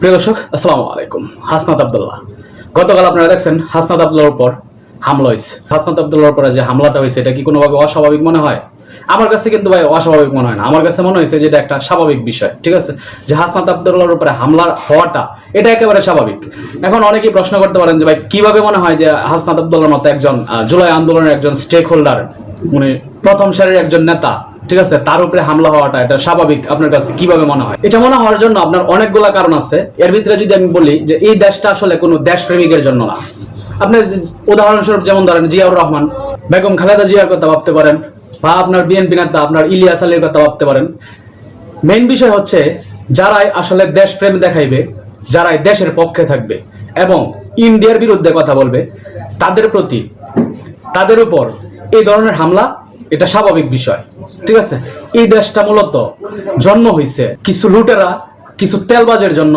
প্রিয় দর্শক, আসসালামু আলাইকুম। হাসনাত আবদুল্লাহ। গতকাল আপনারা দেখছেন হাসনাত আবদুল্লাহর উপর হামলা হয়েছে হাসনাত আবদুল্লাহর উপরে যে হামলাটা হয়েছে এটা কি কোনোভাবে অস্বাভাবিক মনে হয়? আমার কাছে কিন্তু ভাই অস্বাভাবিক মনে হয় না। আমার কাছে মনে হয়েছে যে এটা একটা স্বাভাবিক বিষয়, ঠিক আছে? যে হাসনাত আবদুল্লাহর উপরে হামলার হওয়াটা, এটা একেবারে স্বাভাবিক। এখন অনেকেই প্রশ্ন করতে পারেন যে ভাই, কীভাবে মনে হয় যে হাসনাত আবদুল্লাহর মতো একজন জুলাই আন্দোলনের একজন স্টেক হোল্ডার উনি প্রথম সারির একজন নেতা ঠিক আছে? তার উপরে হামলা হওয়াটা এটা স্বাভাবিক আপনার কাছে কীভাবে মনে হয়? এটা মনে হওয়ার জন্য আপনার অনেকগুলা কারণ আছে। এর ভিতরে যদি আমি বলি যে এই দেশটা আসলে কোনো দেশ প্রেমিকের জন্য না। আপনি উদাহরণস্বরূপ যেমন ধরেন জিয়াউর রহমান, বেগম খালেদা জিয়ার কথা ভাবতে পারেন বা আপনার বিএনপি নেতা, আপনার ইলিয়াস আলীর কথা ভাবতে পারেন। মেইন বিষয় হচ্ছে যারাই আসলে দেশপ্রেম দেখাইবে, যারাই দেশের পক্ষে থাকবে এবং ইন্ডিয়ার বিরুদ্ধে কথা বলবে, তাদের প্রতি, তাদের উপর এই ধরনের হামলা এটা স্বাভাবিক বিষয়, ঠিক আছে? এই দেশটা মূলত জন্ম হয়েছে কিছু লুটেরা, কিছু তেলবাজের জন্য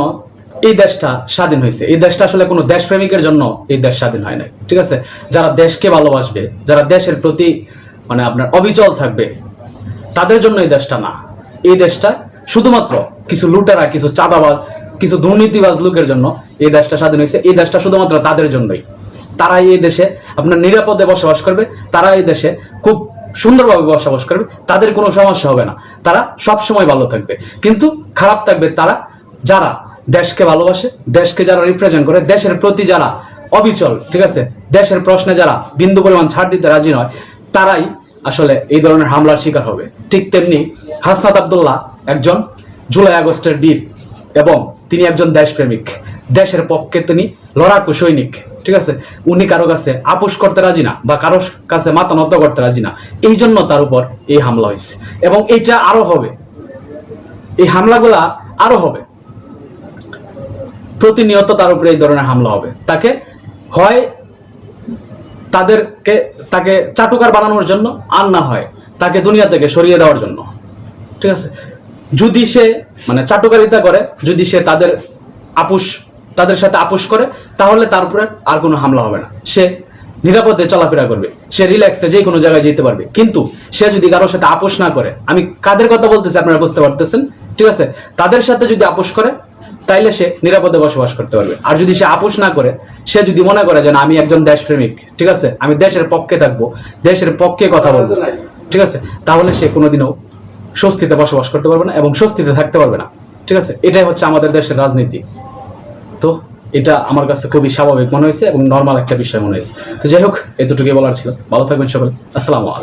এই দেশটা স্বাধীন হয়েছে এই দেশটা আসলে কোনো দেশপ্রেমিকের জন্য এই দেশ স্বাধীন হয় নাই, ঠিক আছে? যারা দেশকে ভালোবাসবে, যারা দেশের প্রতি মানে আপনার অবিচল থাকবে, তাদের জন্য এই দেশটা না। এই দেশটা শুধুমাত্র কিছু লুটেরা, কিছু চাঁদাবাজ, কিছু দুর্নীতিবাজ লোকের জন্য এই দেশটা স্বাধীন হয়েছে এই দেশটা শুধুমাত্র তাদের জন্যই। তারা এই দেশে আপনার নিরাপদে বসবাস করবে তারা এই দেশে খুব সুন্দরভাবে বসবাস করবে, তাদের কোনো সমস্যা হবে না। তারা সব সময় ভালো থাকবে। কিন্তু খারাপ থাকবে তারা, যারা দেশকে ভালোবাসে, দেশকে যারা রিপ্রেজেন্ট করে, দেশের প্রতি যারা অবিচল, ঠিক আছে? দেশের প্রশ্নে যারা বিন্দু পরিমাণ ছাড় দিতে রাজি নয়, তারাই আসলে এই ধরনের হামলার শিকার হবে। ঠিক তেমনি হাসনাত আবদুল্লাহ একজন জুলাই আগস্টের বীর এবং তিনি একজন দেশপ্রেমিক। দেশের পক্ষে তিনি লড়াকু সৈনিক, ঠিক আছে? উনি কারও কাছে আপোষ করতে রাজি না বা কারও কাছে মাথা নত করতে রাজি না। এই জন্য তার উপর এই হামলা হয়েছে। এবং এইটা আরও হবে। এই হামলাগুলা আরও হবে। প্রতিনিয়ত তার উপরে এই ধরনের হামলা হবে। তাকে হয় তাদেরকে, তাকে চাটুকার বানানোর জন্য, আর না হয় তাকে দুনিয়া থেকে সরিয়ে দেওয়ার জন্য। ঠিক আছে? যদি সে মানে চাটুকারিতা করে, যদি সে তাদের আপুস তাদের সাথে আপুস করে, তাহলে তার উপরে আর কোনো হামলা হবে না। সে নিরাপদে চলাফেরা করবে। সে রিল্যাক্সে যে কোনো জায়গায় যেতে পারবে। কিন্তু সে যদি কারোর সাথে আপোষ না করে, আমি কাদের কথা বলতেছি আপনারা বুঝতে পারতেছেন? ঠিক আছে? তাদের সাথে যদি আপোষ করে, তাইলে সে নিরাপদে বসবাস করতে পারবে। আর যদি সে আপোষ না করে, সে যদি মনে করে যে না, আমি একজন দেশপ্রেমিক, ঠিক আছে? আমি দেশের পক্ষে থাকব, দেশের পক্ষে কথা বলব, ঠিক আছে? তাহলে সে কোনোদিনও স্বস্তিতে বসবাস করতে পারবে না এবং স্বস্তিতে থাকতে পারবে না। ঠিক আছে? এটাই হচ্ছে আমাদের দেশের রাজনীতি। তো এটা আমার কাছে খুবই স্বাভাবিক মনে হয়েছে এবং নর্মাল একটা বিষয় মনে হয়েছে। তো যাই হোক, এতটুকুই বলার ছিল। ভালো থাকবেন সকলে। আসসালামু আলাইকুম।